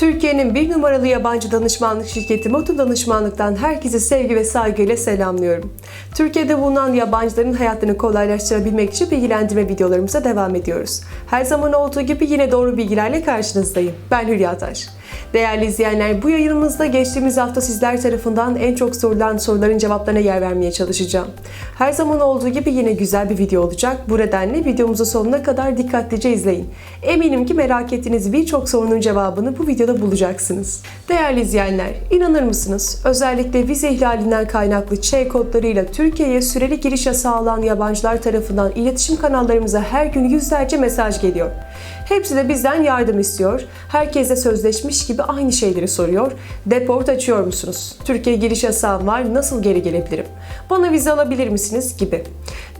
Türkiye'nin bir numaralı yabancı danışmanlık şirketi Motu Danışmanlık'tan herkese sevgi ve saygıyla selamlıyorum. Türkiye'de bulunan yabancıların hayatlarını kolaylaştırabilmek için bilgilendirme videolarımıza devam ediyoruz. Her zaman olduğu gibi yine doğru bilgilerle karşınızdayım. Ben Hülya Taş. Değerli izleyenler, bu yayınımızda geçtiğimiz hafta sizler tarafından en çok sorulan soruların cevaplarına yer vermeye çalışacağım. Her zaman olduğu gibi yine güzel bir video olacak. Bu nedenle videomuzu sonuna kadar dikkatlice izleyin. Eminim ki merak ettiğiniz birçok sorunun cevabını bu videoda bulacaksınız. Değerli izleyenler, inanır mısınız? Özellikle vize ihlalinden kaynaklı Ç kodlarıyla Türkiye'ye süreli giriş yasağı alan yabancılar tarafından iletişim kanallarımıza her gün yüzlerce mesaj geliyor. Hepsi de bizden yardım istiyor. Herkese sözleşmiş gibi aynı şeyleri soruyor. Deport açıyor musunuz? Türkiye giriş yasağım var. Nasıl geri gelebilirim? Bana vize alabilir misiniz? Gibi.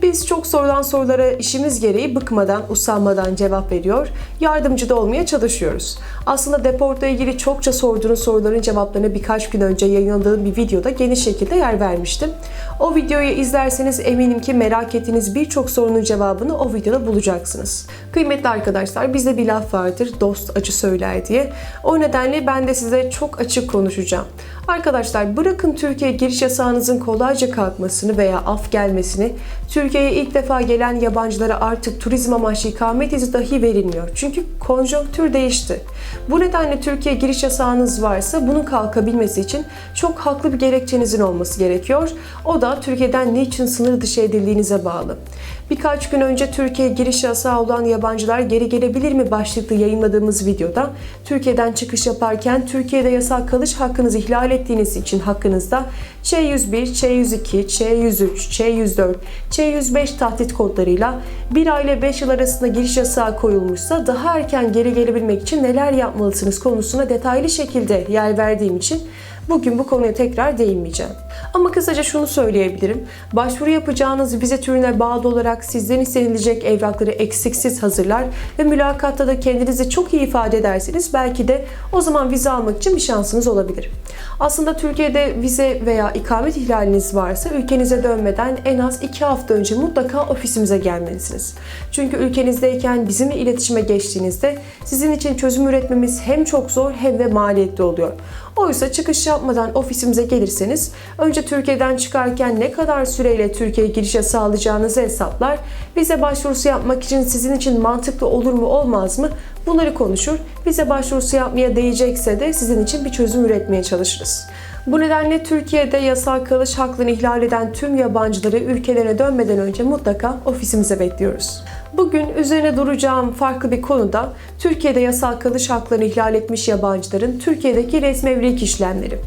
Biz çok sorulan sorulara işimiz gereği bıkmadan, usanmadan cevap veriyor. Yardımcı da olmaya çalışıyoruz. Aslında deportla ilgili çokça sorduğunuz soruların cevaplarını birkaç gün önce yayınladığım bir videoda geniş şekilde yer vermiştim. O videoyu izlerseniz eminim ki merak ettiğiniz birçok sorunun cevabını o videoda bulacaksınız. Kıymetli arkadaşlar bizde bir laf vardır dost acı söyler diye. O ben de size çok açık konuşacağım. Arkadaşlar bırakın Türkiye giriş yasağınızın kolayca kalkmasını veya af gelmesini, Türkiye'ye ilk defa gelen yabancılara artık turizm amaçlı ikamet izni dahi verilmiyor. Çünkü konjonktür değişti. Bu nedenle Türkiye giriş yasağınız varsa bunun kalkabilmesi için çok haklı bir gerekçenizin olması gerekiyor. O da Türkiye'den niçin sınır dışı edildiğinize bağlı. Birkaç gün önce Türkiye giriş yasağı olan yabancılar geri gelebilir mi başlıklı yayınladığımız videoda Türkiye'den çıkış yaparken Türkiye'de yasal kalış hakkınızı ihlal ettiğiniz için hakkınızda Ç101, Ç102, Ç103, Ç104, Ç105 tahdit kodlarıyla 1 ay ile 5 yıl arasında giriş yasağı koyulmuşsa daha erken geri gelebilmek için neler yapmalısınız konusuna detaylı şekilde yer verdiğim için Bugün bu konuya tekrar değinmeyeceğim. Ama kısaca şunu söyleyebilirim. Başvuru yapacağınız vize türüne bağlı olarak sizden istenilecek evrakları eksiksiz hazırlar ve mülakatta da kendinizi çok iyi ifade ederseniz belki de o zaman vize almak için bir şansınız olabilir. Aslında Türkiye'de vize veya ikamet ihlaliniz varsa ülkenize dönmeden en az 2 hafta önce mutlaka ofisimize gelmelisiniz. Çünkü ülkenizdeyken bizimle iletişime geçtiğinizde sizin için çözüm üretmemiz hem çok zor hem de maliyetli oluyor. Oysa çıkış yapmadan ofisimize gelirseniz önce Türkiye'den çıkarken ne kadar süreyle Türkiye'ye girişe sağlayacağınızı hesaplar, vize başvurusu yapmak için sizin için mantıklı olur mu olmaz mı bunları konuşur, vize başvurusu yapmaya değecekse de sizin için bir çözüm üretmeye çalışırız. Bu nedenle Türkiye'de yasal kalış haklarını ihlal eden tüm yabancıları ülkelerine dönmeden önce mutlaka ofisimize bekliyoruz. Bugün üzerine duracağım farklı bir konuda Türkiye'de yasal kalış haklarını ihlal etmiş yabancıların Türkiye'deki resmi evlilik işlemleri.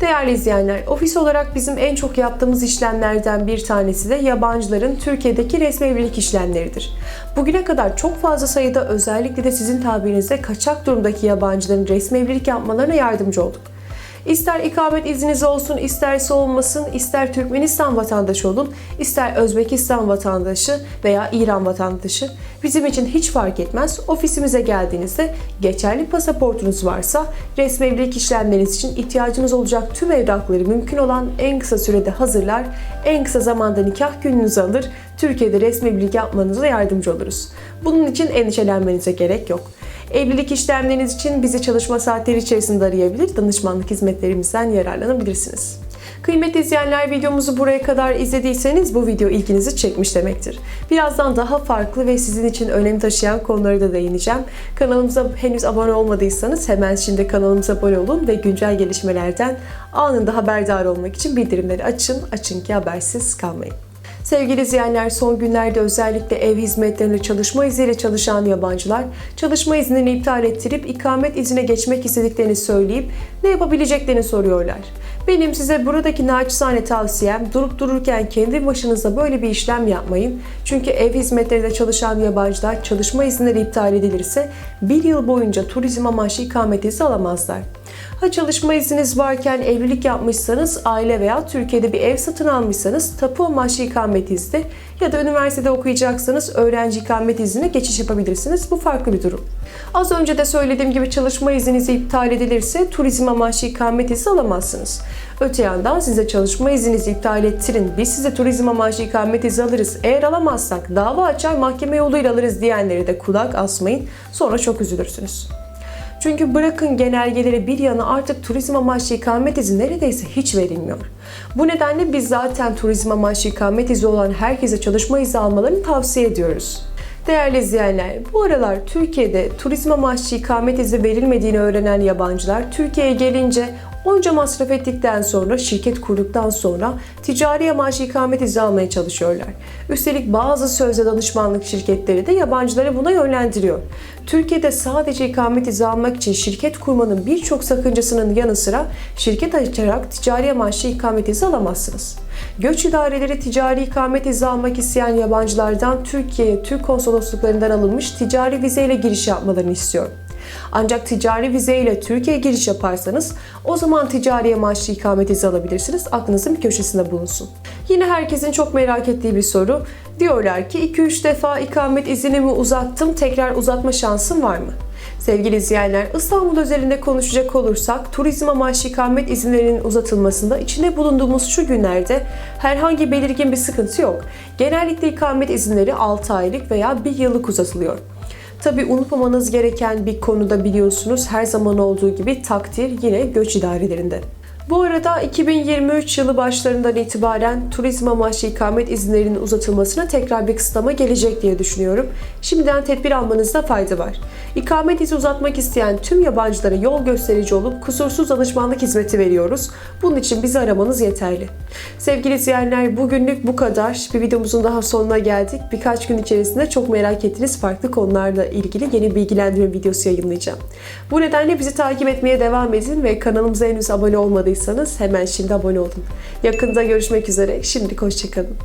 Değerli izleyenler, ofis olarak bizim en çok yaptığımız işlemlerden bir tanesi de yabancıların Türkiye'deki resmi evlilik işlemleridir. Bugüne kadar çok fazla sayıda özellikle de sizin tabirinizde kaçak durumdaki yabancıların resmi evlilik yapmalarına yardımcı olduk. İster ikamet izniniz olsun, isterse olmasın, ister Türkmenistan vatandaşı olun, ister Özbekistan vatandaşı veya İran vatandaşı. Bizim için hiç fark etmez. Ofisimize geldiğinizde geçerli pasaportunuz varsa resmi evlilik işlemleriniz için ihtiyacınız olacak tüm evrakları mümkün olan en kısa sürede hazırlar, en kısa zamanda nikah gününüzü alır, Türkiye'de resmi evlilik yapmanıza yardımcı oluruz. Bunun için endişelenmenize gerek yok. Evlilik işlemleriniz için bizi çalışma saatleri içerisinde arayabilir, danışmanlık hizmetlerimizden yararlanabilirsiniz. Kıymetli izleyenler videomuzu buraya kadar izlediyseniz bu video ilginizi çekmiş demektir. Birazdan daha farklı ve sizin için önem taşıyan konuları da değineceğim. Kanalımıza henüz abone olmadıysanız hemen şimdi kanalımıza abone olun ve güncel gelişmelerden anında haberdar olmak için bildirimleri açın. Açın ki habersiz kalmayın. Sevgili izleyenler son günlerde özellikle ev hizmetlerinde çalışma izniyle çalışan yabancılar çalışma iznini iptal ettirip ikamet iznine geçmek istediklerini söyleyip ne yapabileceklerini soruyorlar. Benim size buradaki naçizane tavsiyem durup dururken kendi başınıza böyle bir işlem yapmayın. Çünkü ev hizmetlerinde çalışan yabancılar çalışma izinleri iptal edilirse bir yıl boyunca turizm amaçlı ikamet izni alamazlar. Ha çalışma izniniz varken evlilik yapmışsanız, aile veya Türkiye'de bir ev satın almışsanız tapu amaçlı ikamet izni ya da üniversitede okuyacaksanız öğrenci ikamet iznine geçiş yapabilirsiniz. Bu farklı bir durum. Az önce de söylediğim gibi çalışma izniniz iptal edilirse turizm amaçlı ikamet izni alamazsınız. Öte yandan size çalışma izninizi iptal ettirin, biz size turizm amaçlı ikamet izni alırız. Eğer alamazsak dava açar mahkeme yoluyla alırız diyenleri de kulak asmayın. Sonra çok üzülürsünüz. Çünkü bırakın genelgeleri bir yana artık turizm amaçlı ikamet izi neredeyse hiç verilmiyor. Bu nedenle biz zaten turizm amaçlı ikamet izi olan herkese çalışma izni almalarını tavsiye ediyoruz. Değerli izleyenler, bu aralar Türkiye'de turizm amaçlı ikamet izi verilmediğini öğrenen yabancılar Türkiye'ye gelince onca masraf ettikten sonra, şirket kurduktan sonra ticari amaçlı ikamet izni almaya çalışıyorlar. Üstelik bazı sözde danışmanlık şirketleri de yabancıları buna yönlendiriyor. Türkiye'de sadece ikamet izni almak için şirket kurmanın birçok sakıncasının yanı sıra şirket açarak ticari amaçlı ikamet izni alamazsınız. Göç idareleri ticari ikamet izni almak isteyen yabancılardan Türkiye'ye Türk konsolosluklarından alınmış ticari vizeyle giriş yapmalarını istiyor. Ancak ticari vize ile Türkiye'ye giriş yaparsanız o zaman ticari amaçlı ikamet alabilirsiniz. Aklınızın bir köşesinde bulunsun. Yine herkesin çok merak ettiği bir soru. Diyorlar ki 2-3 defa ikamet iznimi uzattım. Tekrar uzatma şansım var mı? Sevgili izleyenler, İstanbul özelinde konuşacak olursak turizm amaçlı ikamet izinlerinin uzatılmasında içinde bulunduğumuz şu günlerde herhangi belirgin bir sıkıntı yok. Genellikle ikamet izinleri 6 aylık veya 1 yıllık uzatılıyor. Tabi unutmamanız gereken bir konuda biliyorsunuz her zaman olduğu gibi takdir yine göç idarelerinde. Bu arada 2023 yılı başlarından itibaren turizm amaçlı ikamet izinlerinin uzatılmasına tekrar bir kısıtlama gelecek diye düşünüyorum. Şimdiden tedbir almanızda fayda var. İkamet izni uzatmak isteyen tüm yabancılara yol gösterici olup kusursuz danışmanlık hizmeti veriyoruz. Bunun için bizi aramanız yeterli. Sevgili izleyenler bugünlük bu kadar. Bir videomuzun daha sonuna geldik. Birkaç gün içerisinde çok merak ettiğiniz farklı konularla ilgili yeni bilgilendirme videosu yayınlayacağım. Bu nedenle bizi takip etmeye devam edin ve kanalımıza henüz abone olmadıysanız hemen şimdi abone olun. Yakında görüşmek üzere. Şimdilik hoşçakalın.